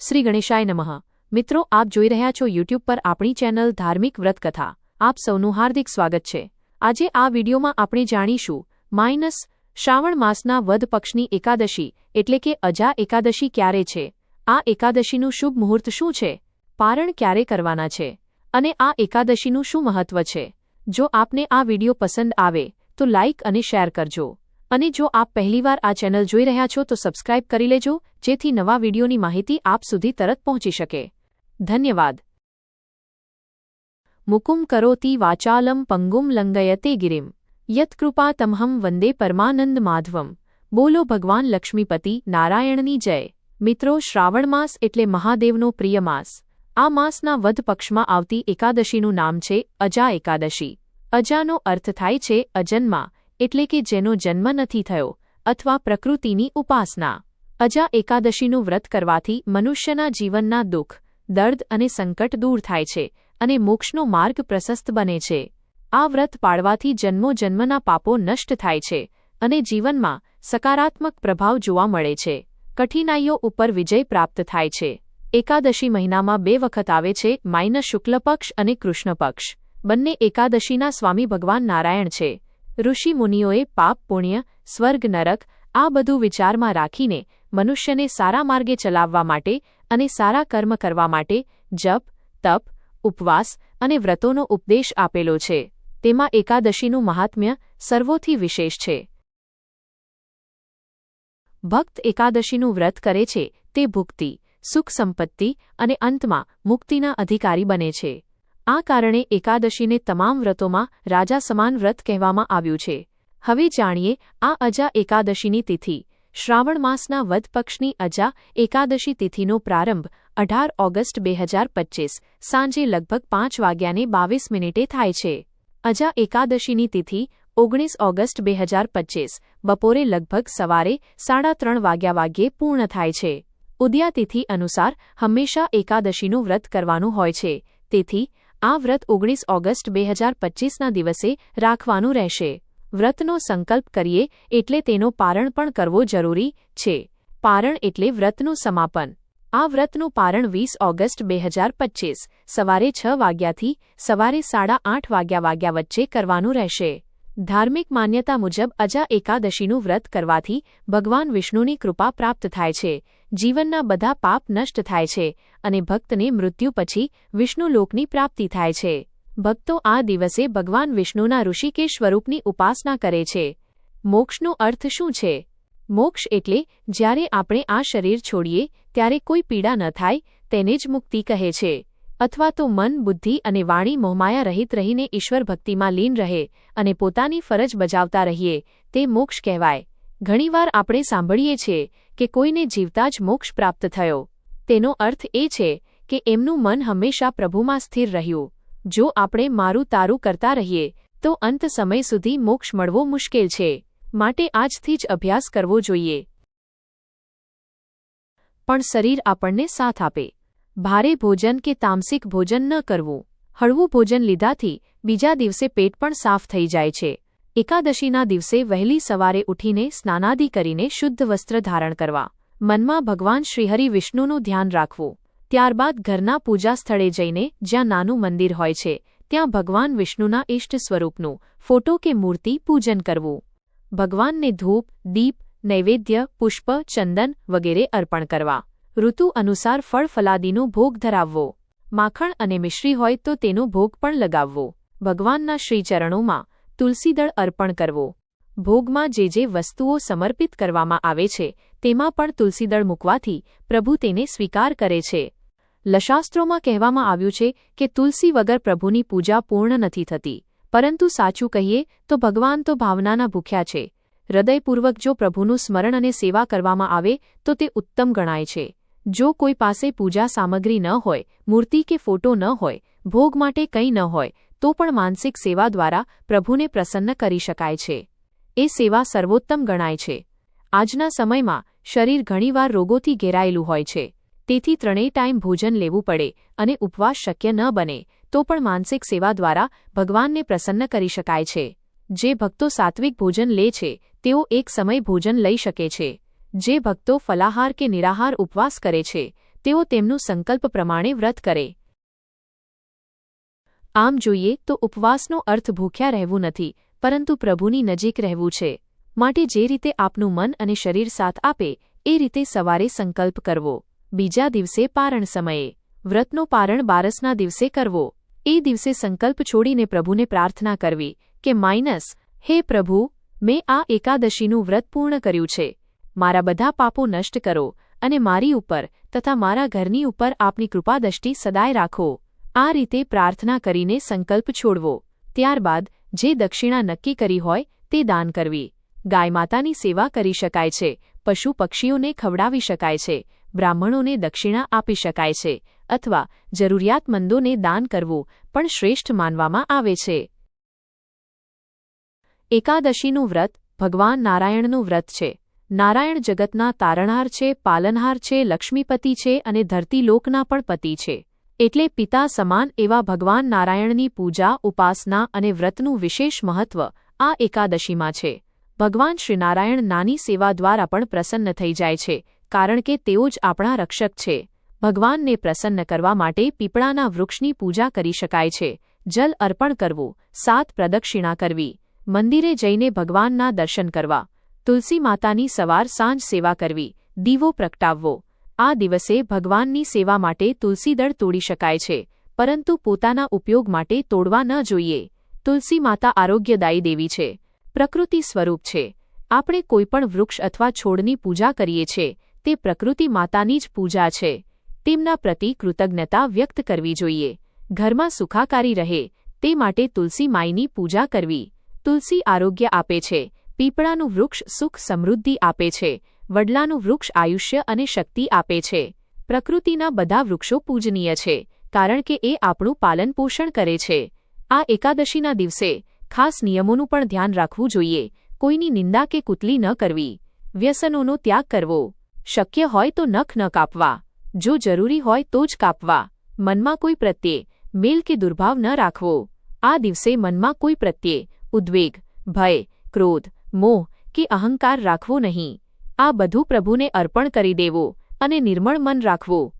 શ્રી ગણેશાય નમઃ. મિત્રો, આપ જોઈ રહ્યા છો યુટ્યુબ પર આપણી ચેનલ ધાર્મિક વ્રત કથા આપ સૌનું હાર્દિક સ્વાગત છે. આજે આ વિડીયોમાં આપણે જાણીશું માઇનસ શ્રાવણ માસના વધ પક્ષની એકાદશી એટલે કે અજા એકાદશી ક્યારે છે? આ એકાદશીનું શુભ મુહૂર્ત શું છે? પારણ ક્યારે કરવાના છે? અને આ એકાદશીનું શું મહત્વ છે? જો આપને આ વીડિયો પસંદ આવે, તો લાઇક અને શેર કરજો. અને જો આપ પહેલીવાર આ ચેનલ જોઈ રહ્યા છો તો સબસ્ક્રાઇબ કરી લેજો, જેથી નવા વિડીયોની માહિતી આપ સુધી તરત પહોંચી શકે. ધન્યવાદ. મુકુમ કરોતી વાચાલમ પંગુમ લંગયતે ગિરિમ. યત્કૃપા તમહમ વંદે પરમાનંદ માધવમ. બોલો ભગવાન લક્ષ્મીપતિ, નારાયણની જય. મિત્રો, શ્રાવણ માસ એટલે મહાદેવનો પ્રિય માસ. આ માસના વધ પક્ષમાં આવતી એકાદશીનું નામ છે અજા એકાદશી. અજાનો અર્થ થાય છે અજન્મા. એટલે કે જેનો જન્મ નથી થયો, અથવા પ્રકૃતિની ઉપાસના. અજા એકાદશીનું વ્રત કરવાથી મનુષ્યના જીવનના દુઃખ, દર્દ અને સંકટ દૂર થાય છે અને મોક્ષનો માર્ગ પ્રશસ્ત બને છે. આ વ્રત પાળવાથી જન્મો જન્મના પાપો નષ્ટ થાય છે અને જીવનમાં સકારાત્મક પ્રભાવ જોવા મળે છે. કઠિનાઈઓ ઉપર વિજય પ્રાપ્ત થાય છે. એકાદશી મહિનામાં બે વખત આવે છે, માઇનસ શુક્લ પક્ષ અને કૃષ્ણ પક્ષ બંને એકાદશીના સ્વામી ભગવાન નારાયણ છે. ઋષિ મુનિઓએ પાપ, પુણ્ય, સ્વર્ગ, નરક આ બધું વિચારમાં રાખીને મનુષ્યને સારા માર્ગે ચલાવવા માટે અને સારા કર્મ કરવા માટે જપ, તપ, ઉપવાસ અને વ્રતોનો ઉપદેશ આપેલો છે. તેમાં એકાદશીનું મહાત્મ્ય સર્વોથી વિશેષ છે. ભક્ત એકાદશીનું વ્રત કરે છે તે ભુક્તિ, સુખ સંપત્તિ અને અંતમાં મુક્તિના અધિકારી બને છે. આ કારણે એકાદશીને તમામ વ્રતોમાં રાજા સમાન વ્રત કહેવામાં આવ્યું છે. હવે જાણીએ, આ અજા એકાદશીની તિથિ. શ્રાવણ માસના વદ પક્ષની અજા એકાદશી તિથિનો પ્રારંભ અઢાર ઓગસ્ટ બે હજાર પચ્ચીસ સાંજે લગભગ પાંચ વાગ્યાને બાવીસ મિનિટે થાય છે. અજા એકાદશીની તિથિ ઓગણીસ ઓગસ્ટ બે હજાર પચ્ચીસ બપોરે લગભગ સવારે સાડા ત્રણ વાગ્યા વાગ્યે પૂર્ણ થાય છે. ઉદયાતિથિ અનુસાર હંમેશા એકાદશીનું વ્રત કરવાનું હોય છે. તેથી આ વ્રત ઓગણીસ ઓગસ્ટ બે હજાર પચ્ચીસના દિવસે રાખવાનું રહેશે. વ્રતનો સંકલ્પ કરીએ એટલે તેનો પારણ પણ કરવો જરૂરી છે. પારણ એટલે વ્રતનું સમાપન. આ વ્રતનું પારણ વીસ ઓગસ્ટ બે હજાર પચ્ચીસ સવારે છ વાગ્યાથી સવારે સાડા આઠ વાગ્યા વાગ્યા વચ્ચે કરવાનું રહેશે. ધાર્મિક માન્યતા મુજબ અજા એકાદશીનું વ્રત કરવાથી ભગવાન વિષ્ણુની કૃપા પ્રાપ્ત થાય છે. જીવનના બધા પાપ નષ્ટ થાય છે અને ભક્તને મૃત્યુ પછી વિષ્ણુલોકની પ્રાપ્તિ થાય છે. ભક્તો આ દિવસે ભગવાન વિષ્ણુના ઋષિકેશ સ્વરૂપની ઉપાસના કરે છે. મોક્ષનો અર્થ શું છે? મોક્ષ એટલે જ્યારે આપણે આ શરીર છોડીએ, ત્યારે કોઈ પીડા ન થાય, તેને જ મુક્તિ કહે છે. અથવા તો મન, બુદ્ધિ અને વાણી મોહમાયા રહિત રહીને ઈશ્વર ભક્તિમાં લીન રહે અને પોતાની ફરજ બજાવતા રહીએ, તે મોક્ષ કહેવાય. ઘણીવાર આપણે સાંભળીએ છીએ કે કોઈને જીવતા જ મોક્ષ પ્રાપ્ત થયો. તેનો અર્થ એ છે કે એમનું મન હંમેશા પ્રભુમાં સ્થિર રહ્યું. જો આપણે મારું તારું કરતા રહીએ, તો અંત સમય સુધી મોક્ષ મળવો મુશ્કેલ છે. માટે આજથી જ અભ્યાસ કરવો જોઈએ. પણ શરીર આપણને સાથ આપે. ભારે ભોજન કે તામસિક ભોજન ન કરવું. હળવું ભોજન લીધાથી બીજા દિવસે પેટ પણ સાફ થઈ જાય છે. એકાદશીના દિવસે વહેલી સવારે ઉઠીને સ્નાનાદિ કરીને શુદ્ધ વસ્ત્ર ધારણ કરવા. મનમાં ભગવાન શ્રીહરિ વિષ્ણુનું ધ્યાન રાખવું. ત્યારબાદ ઘરના પૂજા સ્થળે જઈને જ્યાં નાનું મંદિર હોય છે, ત્યાં ભગવાન વિષ્ણુના ઇષ્ટ સ્વરૂપનું ફોટો કે મૂર્તિ પૂજન કરવું. ભગવાનને ધૂપ, દીપ, નૈવેદ્ય, પુષ્પ, ચંદન વગેરે અર્પણ કરવા. ઋતુ અનુસાર ફળ ફલાદીનો ભોગ ધરાવવો. માખણ અને મિશ્રી હોય તો તેનો ભોગ પણ લગાવવો. ભગવાનના શ્રીચરણોમાં તુલસીદળ અર્પણ કરવો. ભોગમાં જે જે વસ્તુઓ સમર્પિત કરવામાં આવે છે, તેમાં પણ તુલસીદળ મૂકવાથી પ્રભુ તેને સ્વીકાર કરે છે. લશાસ્ત્રોમાં કહેવામાં આવ્યું છે કે તુલસી વગર પ્રભુની પૂજા પૂર્ણ નથી થતી. પરંતુ સાચું કહીએ તો ભગવાન તો ભાવનાના ભૂખ્યા છે. હૃદયપૂર્વક જો પ્રભુનું સ્મરણ અને સેવા કરવામાં આવે, તો તે ઉત્તમ ગણાય છે. જો કોઈ પાસે પૂજા સામગ્રી ન હોય, મૂર્તિ કે ફોટો ન હોય, ભોગ માટે કંઈ ન હોય તો પણ માનસિક સેવા દ્વારા પ્રભુને પ્રસન્ન કરી શકાય છે. એ સેવા સર્વોત્તમ ગણાય છે. આજના સમયમાં શરીર ઘણીવાર રોગોથી ઘેરાયેલું હોય છે. તેથી ત્રણેય ટાઈમ ભોજન લેવું પડે અને ઉપવાસ શક્ય ન બને તો પણ માનસિક સેવા દ્વારા ભગવાનને પ્રસન્ન કરી શકાય છે. જે ભક્તો સાત્વિક ભોજન લે છે, તેઓ એક સમય ભોજન લઈ શકે છે. જે ભક્તો ફલાહાર કે નિરાહાર ઉપવાસ કરે છે, તેઓ તેમનું સંકલ્પ પ્રમાણે વ્રત કરે. આમ જોઈએ તો ઉપવાસનો અર્થ ભૂખ્યા રહેવું નથી, પરંતુ પ્રભુની નજીક રહેવું છે. માટે જે રીતે આપનું મન અને શરીર સાથ આપે, એ રીતે સવારે સંકલ્પ કરવો. બીજા દિવસે પારણ સમયે. વ્રતનો પારણ બારસના દિવસે કરવો. એ દિવસે સંકલ્પ છોડીને પ્રભુને પ્રાર્થના કરવી કે માઇનસ, હે પ્રભુ, મેં આ એકાદશીનું વ્રત પૂર્ણ કર્યું છે. મારા બધા પાપો નષ્ટ કરો અને મારી ઉપર તથા મારા ઘરની ઉપર આપની કૃપાદષ્ટિ સદાય રાખો. આ રીતે પ્રાર્થના કરીને સંકલ્પ છોડવો. ત્યારબાદ, જે દક્ષિણા નક્કી કરી હોય, તે દાન કરવી. ગાયમાતાની સેવા કરી શકાય છે. પશુ પક્ષીઓને ખવડાવી શકાય છે. બ્રાહ્મણોને દક્ષિણા આપી શકાય છે. અથવા, જરૂરિયાતમંદોને દાન કરવું પણ શ્રેષ્ઠ માનવામાં આવે છે. એકાદશીનું વ્રત ભગવાન નારાયણનું વ્રત છે. નારાયણ જગતના તારણહાર છે, પાલનહાર છે, લક્ષ્મીપતિ છે અને ધરતીલોકના પણ પતિ છે. એટલે પિતા સમાન એવા ભગવાન નારાયણની પૂજા, ઉપાસના અને વ્રતનું વિશેષ મહત્વ આ એકાદશીમાં છે. ભગવાન શ્રીનારાયણ નાની સેવા દ્વારા પણ પ્રસન્ન થઈ જાય છે, કારણ કે તેઓ જ આપણા રક્ષક છે. ભગવાનને પ્રસન્ન કરવા માટે પીપળાના વૃક્ષની પૂજા કરી શકાય છે. જલ અર્પણ કરવું, સાત પ્રદક્ષિણા કરવી, મંદિરે જઈને ભગવાનના દર્શન કરવા, તુલસી માતાની સવાર સાંજ સેવા કરવી, દીવો પ્રગટાવવો આ દિવસે ભગવાનની સેવા માટે તુલસીદળ તોડી શકાય છે, પરંતુ પોતાના ઉપયોગ માટે તોડવા ન જોઈએ. તુલસી માતા આરોગ્યદાયી દેવી છે. પ્રકૃતિ સ્વરૂપ છે. આપણે કોઈપણ વૃક્ષ અથવા છોડની પૂજા કરીએ છીએ તે પ્રકૃતિ માતાની જ પૂજા છે. તેમના પ્રતિ કૃતજ્ઞતા વ્યક્ત કરવી જોઈએ. ઘરમાં સુખાકારી રહે, તે માટે તુલસી માઈની પૂજા કરવી. તુલસી આરોગ્ય આપે છે, પીપળાનું વૃક્ષ સુખ સમૃદ્ધિ આપે છે વડલાનું વૃક્ષ આયુષ્ય અને શક્તિ આપે છે. પ્રકૃતિના બધા વૃક્ષો પૂજનીય છે, કારણ કે એ આપણું પાલન પોષણ કરે છે. આ એકાદશીના દિવસે ખાસ નિયમોનું પણ ધ્યાન રાખવું જોઈએ, કોઈની નિંદા કે કુતલી ન કરવી. વ્યસનોનો ત્યાગ કરવો. શક્ય હોય તો નખ ન કાપવા. જો જરૂરી હોય તો જ કાપવા. મનમાં કોઈ પ્રત્યે મેલ કે દુર્ભાવ ન રાખવો. આ દિવસે મનમાં કોઈ પ્રત્યે ઉદ્વેગ, ભય, ક્રોધ, મોહ કે અહંકાર રાખવો નહીં. આ બધું પ્રભુને અર્પણ કરી દેવું અને નિર્મળ મન રાખવું.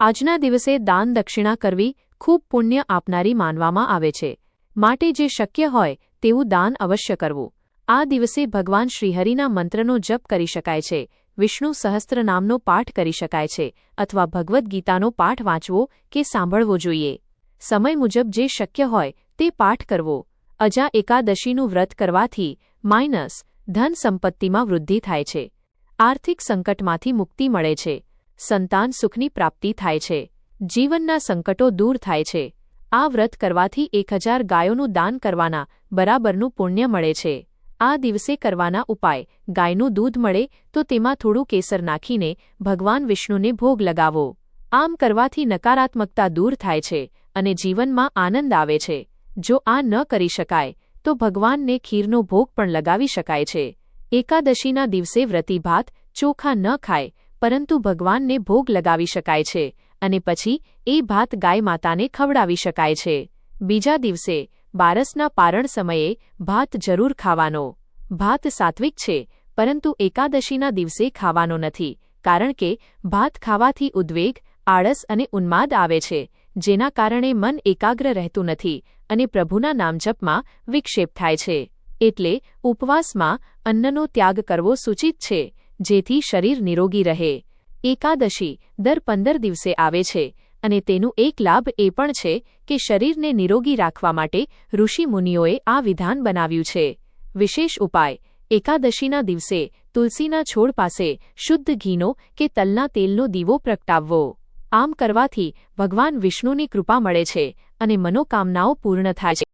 આજના દિવસે દાન દક્ષિણા કરવી ખૂબ પુણ્ય આપનારી માનવામાં આવે છે. માટે જે શક્ય હોય તેવું દાન અવશ્ય કરવું. આ દિવસે ભગવાન શ્રીહરિના મંત્રનો જપ કરી શકાય છે, વિષ્ણુ સહસ્ત્રનામનો પાઠ કરી શકાય છે, અથવા ભગવદ્ ગીતાનો પાઠ વાંચવો કે સાંભળવો જોઈએ. સમય મુજબ જે શક્ય હોય તે પાઠ કરવો. અજા એકાદશીનું વ્રત કરવાથી માઇનસ ધન સંપત્તિમાં વૃદ્ધિ થાય છે. આર્થિક સંકટમાંથી મુક્તિ મળે છે. સંતાન સુખની પ્રાપ્તિ થાય છે. જીવનના સંકટો દૂર થાય છે. આ વ્રત કરવાથી એક હજાર ગાયોનું દાન કરવાના બરાબરનું પુણ્ય મળે છે. આ દિવસે કરવાના ઉપાય, ગાયનું દૂધ મળે તો તેમાં થોડું કેસર નાખીને ભગવાન વિષ્ણુને ભોગ લગાવો. આમ કરવાથી નકારાત્મકતા દૂર થાય છે અને જીવનમાં આનંદ આવે છે. જો આ ન કરી શકાય તો ભગવાનને ખીરનો ભોગ પણ લગાવી શકાય છે. એકાદશીના દિવસે વ્રતી ભાત, ચોખા ન ખાય, પરંતુ ભગવાનને ભોગ લગાવી શકાય છે અને પછી એ ભાત ગાય માતાને ખવડાવી શકાય છે. બીજા દિવસે, બારસના પારણ સમયે, ભાત જરૂર ખાવાનો. ભાત સાત્વિક છે, પરંતુ એકાદશીના દિવસે ખાવાનો નથી, કારણ કે ભાત ખાવાથી ઉદ્વેગ, આળસ અને ઉન્માદ આવે છે. જેના કારણે મન એકાગ્ર રહેતું નથી અને પ્રભુના નામજપમાં વિક્ષેપ થાય છે. એટલે ઉપવાસમાં અન્નનો ત્યાગ કરવો સૂચિત છે, જેથી શરીર નિરોગી રહે. એકાદશી દર પંદર દિવસે આવે છે અને તેનું એક લાભ એ પણ છે કે શરીરને નિરોગી રાખવા માટે ઋષિમુનિઓએ આ વિધાન બનાવ્યું છે. વિશેષ ઉપાય, એકાદશીના દિવસે તુલસીના છોડ પાસે શુદ્ધ ઘીનો કે તલના તેલનો દીવો પ્રગટાવવો. આમ કરવાથી ભગવાન વિષ્ણુની કૃપા મળે છે અને મનોકામનાઓ પૂર્ણ થાય છે.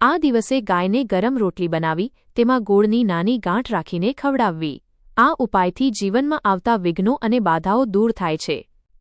આ દિવસે ગાયને ગરમ રોટલી બનાવી, તેમાં ગોળની નાની ગાંઠ રાખીને ખવડાવવી. આ ઉપાયથી જીવનમાં આવતા વિઘ્નો અને બાધાઓ દૂર થાય છે.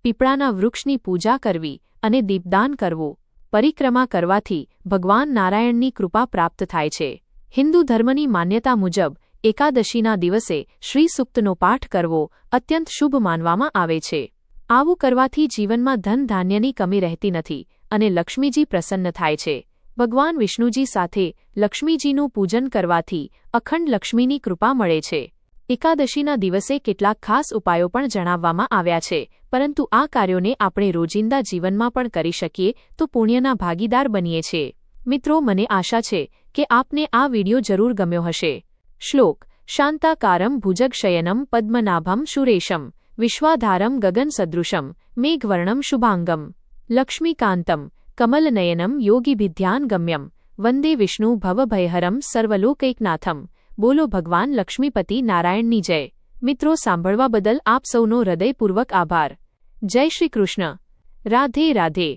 પીપળાના વૃક્ષની પૂજા કરવી અને દીપદાન કરવું. પરિક્રમા કરવાથી ભગવાન નારાયણની કૃપા પ્રાપ્ત થાય છે. હિન્દુ ધર્મની માન્યતા મુજબ, એકાદશીના દિવસે શ્રીસુક્તનો પાઠ કરવો અત્યંત શુભ માનવામાં આવે છે. આવું કરવાથી જીવનમાં ધન ધાન્યની કમી રહેતી નથી અને લક્ષ્મીજી પ્રસન્ન થાય છે. ભગવાન વિષ્ણુજી સાથે લક્ષ્મીજીનું પૂજન કરવાથી અખંડ લક્ષ્મીની કૃપા મળે છે. એકાદશીના દિવસે કેટલાક ખાસ ઉપાયો પણ જણાવવામાં આવ્યા છે, પરંતુ આ કાર્યોને આપણે રોજિંદા જીવનમાં પણ કરી શકીએ તો પુણ્યના ભાગીદાર બનીએ છીએ. મિત્રો, મને આશા છે કે આપને આ વિડિયો જરૂર ગમ્યો હશે. શ્લોક, શાંતાકારમ ભુજગશયનમ પદ્મનાભમ સુરેશમ. વિશ્વાધારમ ગગનસદૃશમ મેઘવર્ણમ શુભાંગમ લક્ષ્મીકાંતમ કમલનયનમ યોગીભિધ્યાન ગમ્યમ વંદે વિષ્ણુ ભવભયહરમ સર્વલોકૈકનાથમ બોલો ભગવાન લક્ષ્મીપતિ નારાયણની જય મિત્રો સાંભળવા બદલ આપ સૌનો હૃદયપૂર્વક આભાર જય શ્રી કૃષ્ણ રાધે રાધે